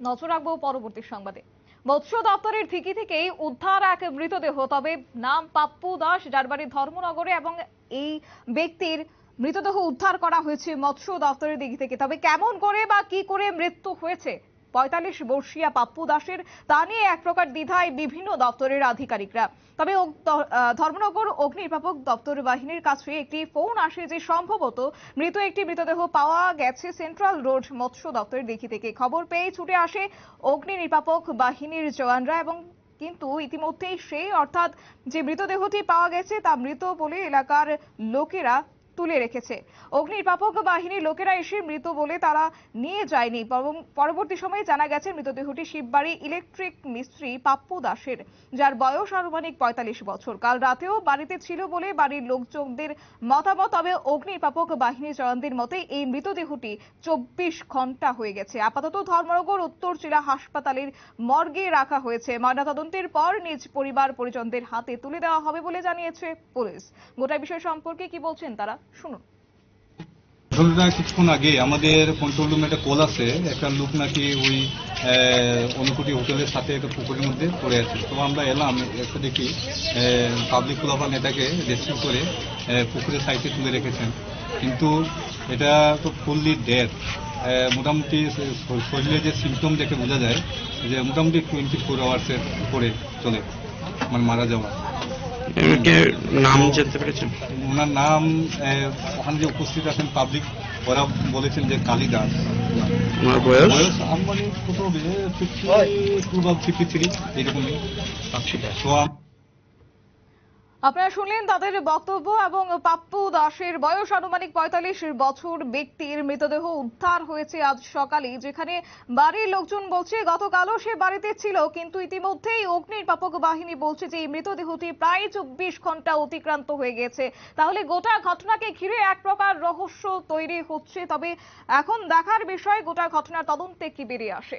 নজর রাখব পরবর্তী সংবাদে। মৎস্য দপ্তরের থিকি থেকেই উদ্ধার এক মৃতদেহ, তবে নাম পাপ্পু দাস, যার বাড়ি ধর্মনগরে এবং এই ব্যক্তির মৃতদেহ উদ্ধার করা হয়েছে মৎস্য দপ্তরের দিক থেকে। তবে কেমন করে বা কি করে মৃত্যু হয়েছে পঁয়তাল্লিশ বর্ষীয়া পাপ্পু দাসের তা নিয়ে এক প্রকার দ্বিধায় বিভিন্ন দপ্তরের আধিকারিকরা। তবে ধর্মনগর অগ্নিনির্বাপক দপ্তর বাহিনীর কাছে একটি ফোন আসে যে সম্ভবত মৃত একটি মৃতদেহ পাওয়া গেছে সেন্ট্রাল রোড মৎস্য দপ্তরের দিকে থেকে। খবর পেয়ে ছুটে আসে অগ্নি নির্বাপক বাহিনীর জওয়ানরা এবং কিন্তু ইতিমধ্যেই সেই অর্থাৎ যে মৃতদেহটি পাওয়া গেছে তা মৃত বলে এলাকার লোকেরা তুলে রেখেছে। অগ্নিনির্বাপক বাহিনীর লোকেরা এসে মৃত বলে তারা নিয়ে যায়নি। বরং পরবর্তী সময়ে জানা গেছে, মৃতদেহটি শিববাড়ি ইলেকট্রিক মিস্ত্রি পাপ্পু দাসের, যার বয়স আনুমানিক পঁয়তাল্লিশ বছর। কাল রাতেও বাড়িতে ছিল বলে বাড়ির লোকজনদের মতামত, তবে অগ্নিনির্বাপক বাহিনীর জওয়ানদের মতে এই মৃতদেহটি চব্বিশ ঘণ্টা হয়ে গেছে। আপাতত ধর্মনগর, উত্তর জেলা হাসপাতালের মর্গে রাখা হয়েছে। ময়নাতদন্তের পর নিজ পরিবার পরিজনদের হাতে তুলে দেওয়া হবে বলে জানিয়েছে পুলিশ। গোটা বিষয় সম্পর্কে কি বলছেন তারা? শুনুন। ঘটনা কিছুক্ষণ আগে আমাদের কন্ট্রোল রুমে একটা কল আছে, একটা লোক নাকি ওই অনুকুটি হোটেলের সাথে একটা পুকুরের মধ্যে পড়ে আছে। তো আমরা এলাম, এসে দেখি পাবলিক ক্লাব নেতাকে রেস্কিউ করে পুকুরের সাইডে তুলে রেখেছেন। কিন্তু এটা তো ফুললি ডেথ মোটামুটি শরীরে যে সিমটম দেখে বোঝা যায় যে মোটামুটি টোয়েন্টি ফোর আওয়ার্সের উপরে চলে মানে মারা যাওয়া। নাম জানতে পেরেছেন? ওনার নাম আহ, ওখানে যে উপস্থিত আছেন পাবলিক ওরা বলেছেন যে কালিদাস ওনার বয়স? আমি কত হবে ফিফটি টু বা ফিফটি থ্রি এরকমই। তো আম- আপনারা শুনলেন তাদের বক্তব্য এবং পাপ্পু দাসের বয়স আনুমানিক পঁয়তাল্লিশ বছর ব্যক্তির মৃতদেহ উদ্ধার হয়েছে আজ সকালে, যেখানে বাড়ির লোকজন বলছে গতকালও সে বাড়িতে ছিল, কিন্তু ইতিমধ্যেই অগ্নিনির্বাপক বাহিনী বলছে যে এই মৃতদেহটি প্রায় চব্বিশ ঘণ্টা অতিক্রান্ত হয়ে গেছে। তাহলে গোটা ঘটনাকে ঘিরে এক প্রকার রহস্য তৈরি হচ্ছে, তবে এখন দেখার বিষয় গোটা ঘটনার তদন্তে কি বেরিয়ে আসে।